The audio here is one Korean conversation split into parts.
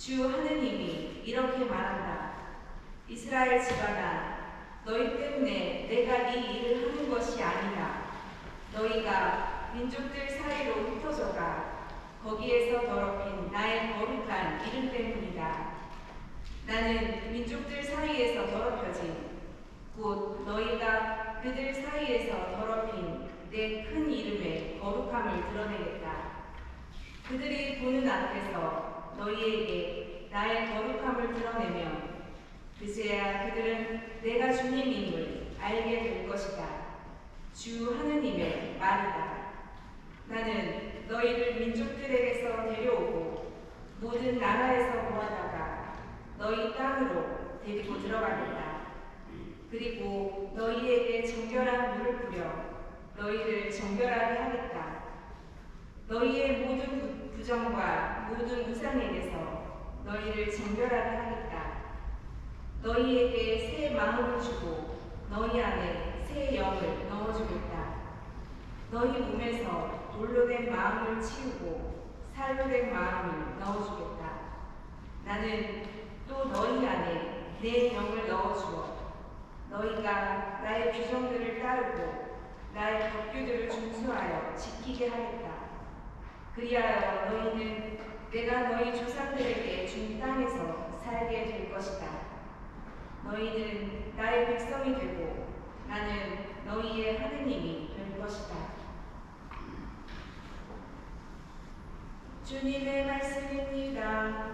주 하느님이 이렇게 말한다. 이스라엘 집안아, 너희 때문에 내가 이 일을 하는 것이 아니라 너희가 민족들 사이로 흩어져가 거기에서 더럽힌 나의 거룩한 이름 때문이다. 나는 민족들 사이에서 더럽혀진 곧 너희가 그들 사이에서 더럽힌 내 큰 이름의 거룩함을 드러내겠다. 그들이 보는 앞에서 너희에게 나의 거룩함을 드러내면 그제야 그들은 내가 주님임을 알게 될 것이다. 주 하느님의 말이다. 나는 너희를 민족들에게서 데려오고 모든 나라에서 모아다가 너희 땅으로 데리고 들어가겠다. 그리고 너희에게 정결한 물을 뿌려 너희를 정결하게 하겠다. 너희의 모든 부- 부정과 모든 우상에게서 너희를 정결하게 하겠다. 너희에게 새 마음을 주고 너희 안에 새 영을 넣어주겠다. 너희 몸에서 돌로 된 마음을 치우고 살로 된 마음을 넣어주겠다. 나는 또 너희 안에 내 영을 넣어주어 너희가 나의 규정들을 따르고 나의 법규들을 준수하여 지키게 하겠다. 그리하여 너희는 내가 너희 조상들에게 준 땅에서 살게 될 것이다. 너희는 나의 백성이 되고 나는 너희의 하느님이 될 것이다. 주님의 말씀입니다.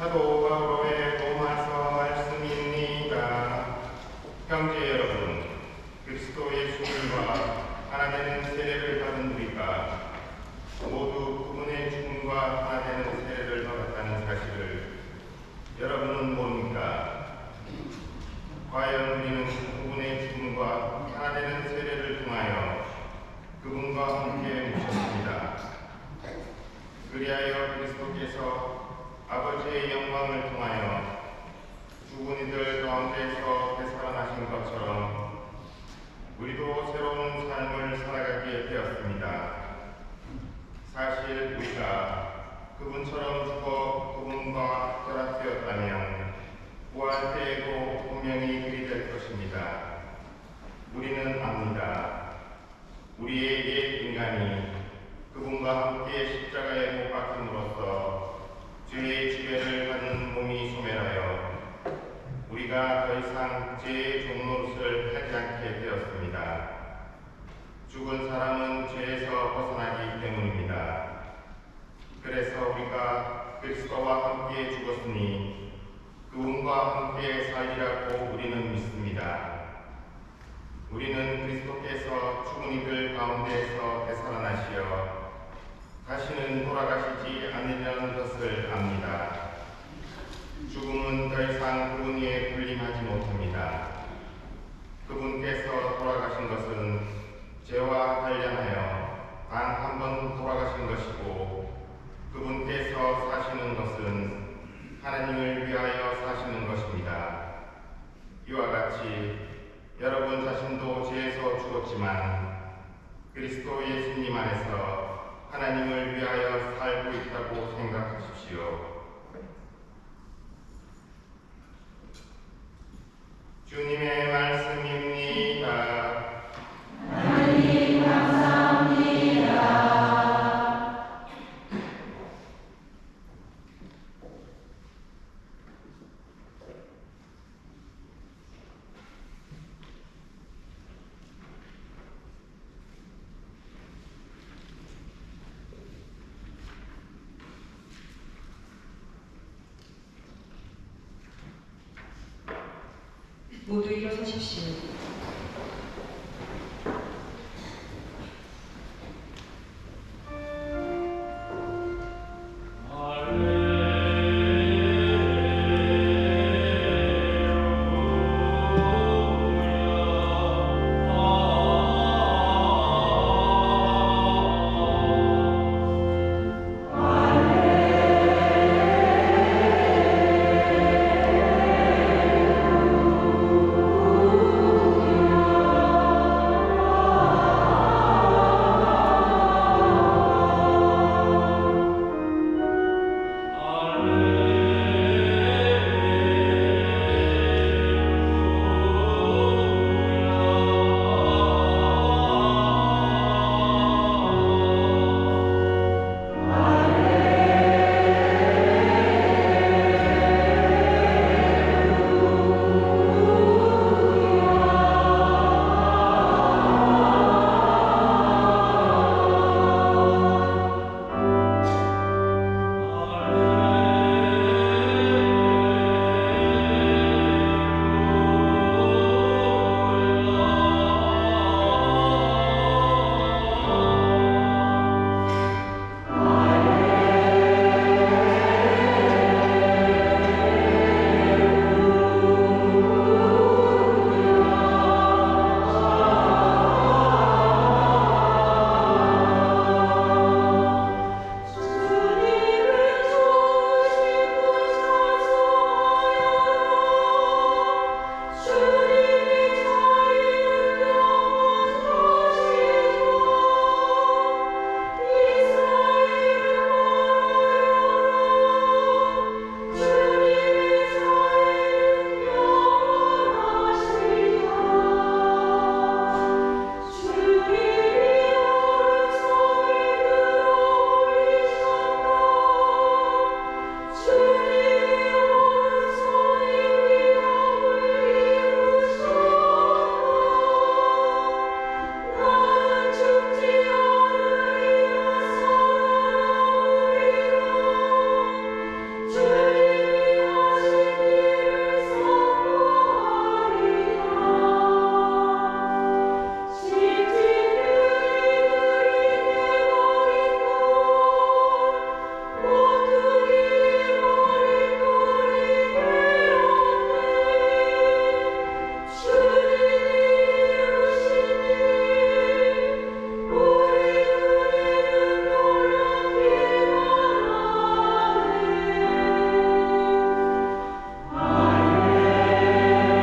사도 바울의 로마서 말씀입니다. 형제 여러분, 그리스도 예수님과 하나되는 세례를 받은 우리가 모두 그분의 죽음과 하나되는 세례를 받았다는 사실을 여러분은 뭡니까? 과연 우리는 그분의 죽음과 하나되는 세례를 통하여 그분과 함께 모셨습니다. 그리하여 그리스도께서 아버지의 영광을 통하여 죽은 이들 가운데서 되살아나신 것처럼 우리도 새로운 삶을 살아가게 되었습니다. 사실 우리가 그분처럼 죽어 그분과 결합되었다면 부활 때에도 분명히 그리 될 것입니다. 우리는 압니다. 우리의 옛 인간이 그분과 함께 십자가에 못 박힘으로써 죄의 지배를 받는 몸이 소멸하여 우리가 더 이상 죄의 종노릇을 하지 않게 되었습니다. 죽은 사람은 죄에서 벗어나기 때문입니다. 그래서 우리가 그리스도와 함께 죽었으니 그분과 함께 살리라고 우리는 믿습니다. 우리는 그리스도께서 죽은 이들 가운데에서 되살아나시어 다시는 돌아가시지 않으려는 것을 압니다. 죽음은 더 이상 그분 위에 군림하지 못합니다. 그분께서 돌아가신 것은 죄와 관련하여 단 한 번 돌아가신 것이고 그분께서 사시는 것은 하나님을 위하여 사시는 것입니다. 이와 같이 여러분 자신도 죄에서 죽었지만 그리스도 예수님 안에서 하나님을 위하여 살고 있다고 생각하십시오. 주님의